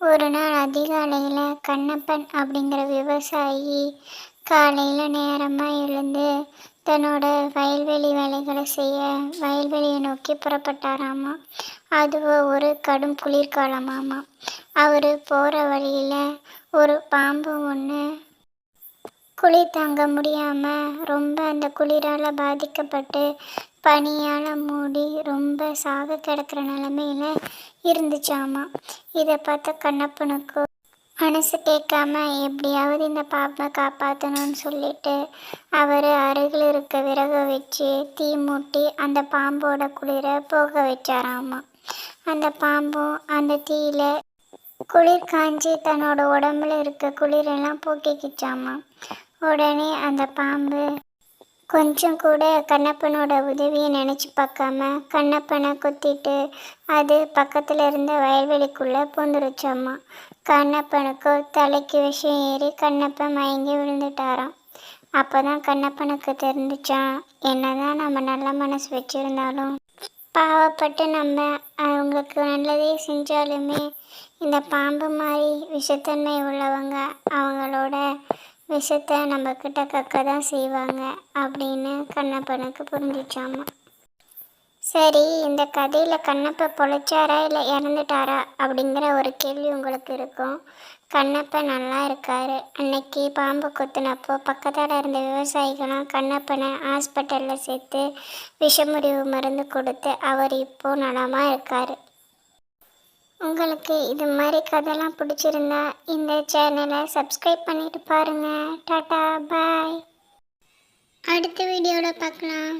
ஒரு நாள் அதிகாலையில் கண்ணப்பன் அப்படிங்கிற விவசாயி காலையில் நேரமாக எழுந்து தன்னோட வயல்வெளி வேலைகளை செய்ய வயல்வெளியை நோக்கி புறப்பட்டாராமா. அதுவோ ஒரு கடும் குளிர்காலமாமா. அவர் போகிற வழியில் ஒரு பாம்பு ஒன்று குளிர் தாங்க முடியாமல் ரொம்ப அந்த குளிரால் பாதிக்கப்பட்டு பனியால் மூடி ரொம்ப சாக கிடக்கிற நிலமையில இருந்துச்சாமா? இதை பார்த்த கண்ணப்பனுக்கு மனசு கேட்காம எப்படியாவது இந்த பாம்பை காப்பாற்றணும்னு சொல்லிட்டு அவர் அருகில் இருக்க விறக வச்சு தீ மூட்டி அந்த பாம்போட குளிரை போக வச்சாராமா. அந்த பாம்பும் அந்த தீயில குளிர் காஞ்சி தன்னோட உடம்புல இருக்க குளிரெல்லாம் போக்கிக்கிச்சாமா. உடனே அந்த பாம்பு கொஞ்சம் கூட கண்ணப்பனோட உதவியை நினச்சி பார்க்காம கண்ணப்பனை குத்திட்டு அது பக்கத்தில் இருந்த வயல்வெளிக்குள்ளே பூந்துருச்சாமா கண்ணப்பனுக்கு தலைக்கு விஷயம் ஏறி கண்ணப்பன் மயங்கி விழுந்துட்டாராம். அப்போ தான் கண்ணப்பனுக்கு தெரிஞ்சிச்சான் என்னதான் நம்ம நல்ல மனசு வச்சுருந்தாலும் பாவப்பட்டு நம்ம அவங்களுக்கு நல்லதே செஞ்சாலுமே இந்த பாம்பு மாதிரி விஷத்தன்மை உள்ளவங்க அவங்களோட விஷத்தை நம்மக்கிட்ட கக்க தான் செய்வாங்க அப்படின்னு கண்ணப்பனுக்கு புரிஞ்சிச்சாமா. சரி இந்த கதையில் கண்ணப்ப பொழைச்சாரா இல்லை இறந்துட்டாரா அப்படிங்கிற ஒரு கேள்வி உங்களுக்கு இருக்கும். கண்ணப்ப நல்லா இருக்காரு. அன்னைக்கு பாம்பு கொத்துனப்போ பக்கத்தில் இருந்த விவசாயிகளும் கண்ணப்பனை ஹாஸ்பிட்டலில் சேர்த்து விஷமுறிவு மருந்து கொடுத்து அவர் இப்போது நலமாக இருக்காரு. உங்களுக்கு இது மாதிரி கதைலாம் பிடிச்சிருந்தா இந்த சேனலை சப்ஸ்கிரைப் பண்ணிட்டு பாருங்கள் டாட்டா பாய். அடுத்த வீடியோவில் பார்க்கலாம்.